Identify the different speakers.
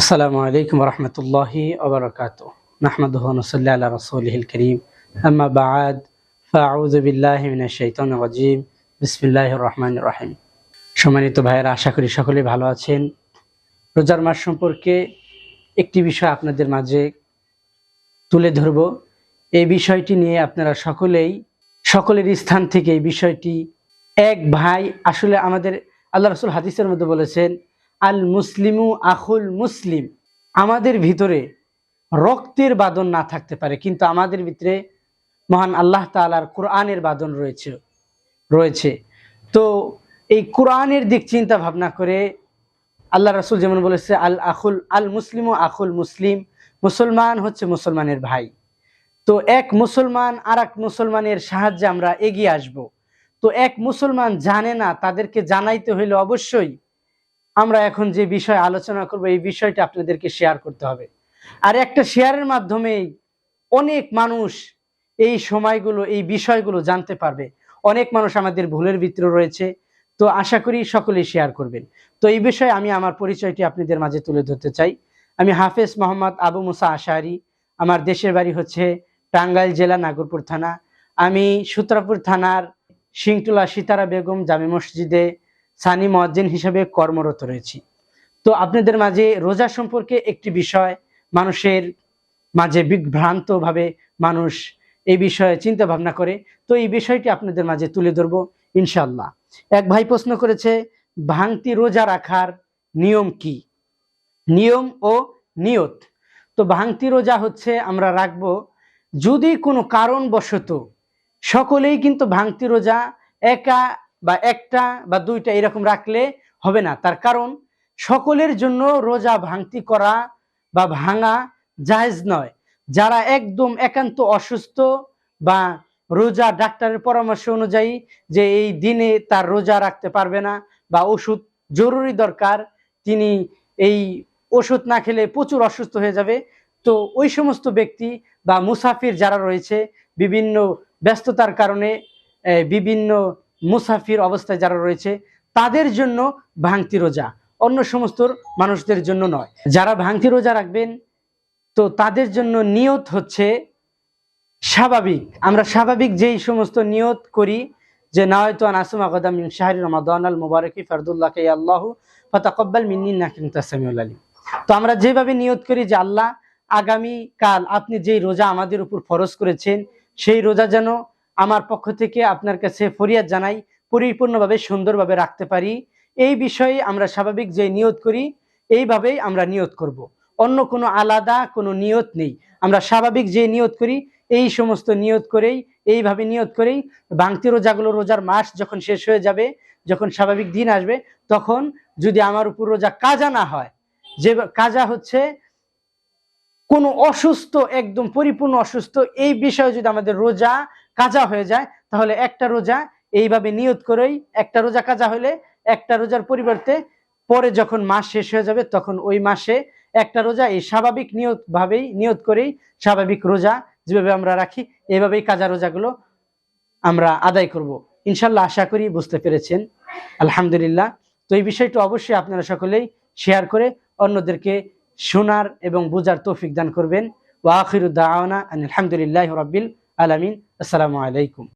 Speaker 1: আসসালামু আলাইকুম রহমতুল্লাহি ওবরাকাত নাহমাদুহ নসল্লি আল্লাহ রসুলহিল করিম। আম্মা বাদ ফাউযু বিল্লাহি মিনাশ শাইতানির রাজিম। বিসমিল্লাহির রহমানির রহিম। সম্মানিত ভাইয়েরা, আশা করি সকলেই ভালো আছেন। রোজার মাস সম্পর্কে একটি বিষয় আপনাদের মাঝে তুলে ধরব। এই বিষয়টি নিয়ে আপনারা সকলেই, সকলের স্থান থেকে এই বিষয়টি, এক ভাই আসলে আমাদের, আল্লাহ রসুল হাদিসের মধ্যে বলেছেন আল মুসলিমু আখুল মুসলিম। আমাদের ভিতরে রক্তের বাদন না থাকতে পারে, কিন্তু আমাদের ভিতরে মহান আল্লাহ তালার কোরআনের বাদন রয়েছে রয়েছে। তো এই কোরআনের দিক চিন্তা ভাবনা করে আল্লাহ রাসুল যেমন বলেছে, আল আখুল, আল মুসলিম আখুল মুসলিম, মুসলমান হচ্ছে মুসলমানের ভাই। তো এক মুসলমান আর এক মুসলমানের সাহায্যে আমরা এগিয়ে আসব। তো এক মুসলমান জানে না, তাদেরকে জানাইতে হইলে অবশ্যই আমরা এখন যে বিষয় আলোচনা করব, এই বিষয়টা আপনাদেরকে শেয়ার করতে হবে। আর একটা শেয়ারের মাধ্যমেই অনেক মানুষ এই সময়গুলো, এই বিষয়গুলো জানতে পারবে। অনেক মানুষ আমাদের ভুলের ভিতরে রয়েছে। তো আশা করি সকলেই শেয়ার করবেন। তো এই বিষয়ে আমি আমার পরিচয়টি আপনাদের মাঝে তুলে ধরতে চাই। আমি হাফেজ মোহাম্মদ আবু মুসা আশারি। আমার দেশের বাড়ি হচ্ছে টাঙ্গাইল জেলা, নাগরপুর থানা। আমি সুতরাপুর থানার সিংটুলা সিতারা বেগম জামে মসজিদে সানি মজ্জিন হিসেবে কর্মরত রয়েছি। তো আপনাদের মাঝে রোজা সম্পর্কে একটি বিষয়, মানুষের মাঝে বিভ্রান্তভাবে মানুষ এই বিষয়ে চিন্তা ভাবনা করে। তো এই বিষয়টি আপনাদের মাঝে তুলে ধরবো ইনশাল্লাহ এক ভাই প্রশ্ন করেছে, ভাঙতি রোজা রাখার নিয়ম কি? নিয়ম ও নিয়ত। তো ভাঙতি রোজা হচ্ছে আমরা রাখব যদি কোনো কারণবশত সকলেই কিন্তু ভাঙতি রোজা একা বা একটা বা দুইটা এরকম রাখলে হবে না। তার কারণ সকলের জন্য রোজা ভাঙতি করা বা ভাঙা জায়েজ নয়। যারা একদম একান্ত অসুস্থ বা রোজা ডাক্তারের পরামর্শ অনুযায়ী যে এই দিনে তার রোজা রাখতে পারবে না বা ওষুধ জরুরি দরকার, তিনি এই ওষুধ না খেলে প্রচুর অসুস্থ হয়ে যাবে, তো ওই সমস্ত ব্যক্তি বা মুসাফির যারা রয়েছে, বিভিন্ন ব্যস্ততার কারণে বিভিন্ন মুসাফির অবস্থায় যারা রয়েছে, তাদের জন্য ভাঙতি রোজা। অন্য সমস্ত মানুষদের জন্য নয়। যারা ভাঙতি রোজা রাখবেন, তো তাদের জন্য নিয়ত হচ্ছে স্বাভাবিক। আমরা স্বাভাবিক যেই সমস্ত নিয়ত করি, যে নায়ত আনাসুমা গদাম শাহরি আল মুবারকি ফারদুল্লাহ কে আল্লাহ, ফতাকব্বাল মিন্নি নাকিম তাসামিউল আলী তো আমরা যেভাবে নিয়ত করি যে আল্লাহ আগামী কাল আপনি যেই রোজা আমাদের উপর ফরজ করেছেন, সেই রোজা যেন আমার পক্ষ থেকে আপনার কাছে ফরিয়াদ জানাই, পরিপূর্ণভাবে সুন্দরভাবে রাখতে পারি এই বিষয়ে আমরা স্বাভাবিক যে নিয়ত করি, এইভাবেই আমরা নিয়ত করব। অন্য কোনো আলাদা কোনো নিয়ত নেই আমরা স্বাভাবিক যে নিয়ত করি, এই সমস্ত নিয়ত করেই, এইভাবে নিয়ত করেই, ভাঙতি রোজাগুলো রোজার মাস যখন শেষ হয়ে যাবে, যখন স্বাভাবিক দিন আসবে, তখন যদি আমার উপর রোজা কাজা না হয়, যে কাজা হচ্ছে কোনো অসুস্থ, একদম পরিপূর্ণ অসুস্থ, এই বিষয়ে যদি আমাদের রোজা কাজা হয়ে যায়, তাহলে একটা রোজা এইভাবে নিয়ত করেই একটা রোজা কাজা হলে একটা রোজার পরিবর্তে পরে যখন মাস শেষ হয়ে যাবে তখন ওই মাসে একটা রোজা এই স্বাভাবিক নিয়ত ভাবেই, নিয়ত করেই স্বাভাবিক রোজা যেভাবে আমরা রাখি এইভাবেই কাজা রোজাগুলো আমরা আদায় করব। ইনশাল্লাহ আশা করি বুঝতে পেরেছেন। আলহামদুলিল্লাহ। তো এই বিষয়টা অবশ্যই আপনারা সকলেই শেয়ার করে অন্যদেরকে শোনার এবং বোঝার তৌফিক দান করবেন। ওয়া আখিরুদ্দাওয়ানা আলহামদুলিল্লাহ রবিল আলমিন। আসসালামু আলাইকুম।